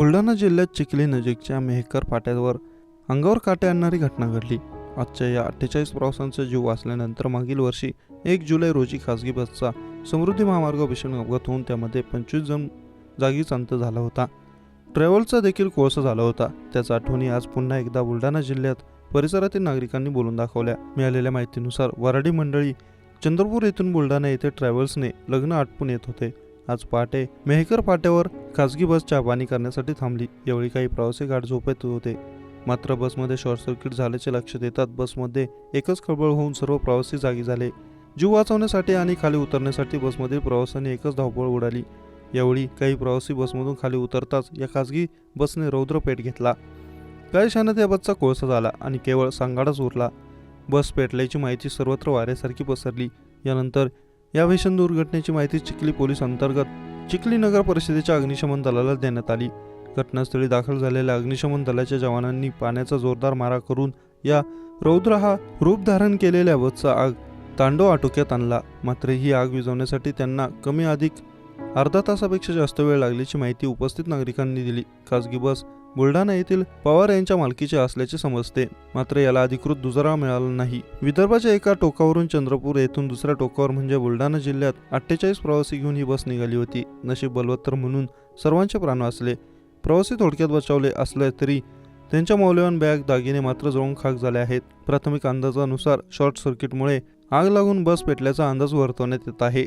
बुलढाणा जिल्ह्यात चिखली नजीकच्या मेहकर फाट्यावर अंगावर काटे आणणारी घटना घडली. आजच्या या अठ्ठेचाळीस प्रवाशांचा जीव वाचल्यानंतर मागील वर्षी एक जुलै रोजी खासगी बसचा समृद्धी महामार्ग भीषण अपघात होऊन त्यामध्ये पंचवीस जण जागीच अंत झाला होता. ट्रॅव्हलचा देखील कोळसा झाला होता. त्याचा आठवणी आज पुन्हा एकदा बुलढाणा जिल्ह्यात परिसरातील नागरिकांनी बोलून दाखवल्या. मिळालेल्या माहितीनुसार वराडी मंडळी चंद्रपूर येथून बुलढाणा येथे ट्रॅव्हल्सने लग्न आटपून येत होते. आज पहाटे मेहकर फाट्यावर खासगी बस चहा करण्यासाठी थांबली. यावेळी काही प्रवासी गाठ झोपेत होते. मात्र बसमध्ये शॉर्ट सर्किट झाल्याचे लक्षात येतात बसमध्ये एकच खळबळ होऊन सर्व प्रवासी जागी झाले. जीव वाचवण्यासाठी आणि खाली उतरण्यासाठी बसमधील प्रवाशांनी एकच धावपळ उडाली. यावेळी काही प्रवासी बसमधून खाली उतरताच या खासगी बसने रौद्र पेट घेतला. काही क्षणात या बसचा कोळसा झाला आणि केवळ सांगाडाच उरला. बस पेटल्याची माहिती सर्वत्र वाऱ्यासारखी पसरली. यानंतर या भीषण दुर्घटनेची माहिती चिखली पोलीस अंतर्गत चिखली नगर परिषदेच्या अग्निशमन दलाला देण्यात आली. घटनास्थळी दाखल झालेल्या अग्निशमन दलाच्या जवानांनी पाण्याचा जोरदार मारा करून या रौद्र हा रूप धारण केलेल्या बसचा आग तांडव आटोक्यात आणला. मात्र ही आग विझवण्यासाठी त्यांना कमी अधिक अर्धा तासापेक्षा जास्त वेळ लागल्याची माहिती उपस्थित नागरिकांनी दिली. खासगी बस बुलढाणा येथील पवार यांच्या मालकीचे असल्याचे समजते. मात्र याला अधिकृत दुजोरा मिळाला नाही. विदर्भाच्या एका टोकावरून चंद्रपूर येथून दुसऱ्या टोकावर म्हणजे बुलढाणा जिल्ह्यात अठ्ठेचाळीस प्रवासी घेऊन ही बस निघाली होती. नशीब बलवत्तर म्हणून सर्वांचे प्राण वाचले. प्रवासी थोडक्यात बचावले असले तरी त्यांच्या मौल्यवान बॅग दागिने मात्र जळून खाक झाले आहेत. प्राथमिक अंदाजानुसार शॉर्ट सर्किटमुळे आग लागून बस पेटल्याचा अंदाज वर्तवण्यात येत आहे.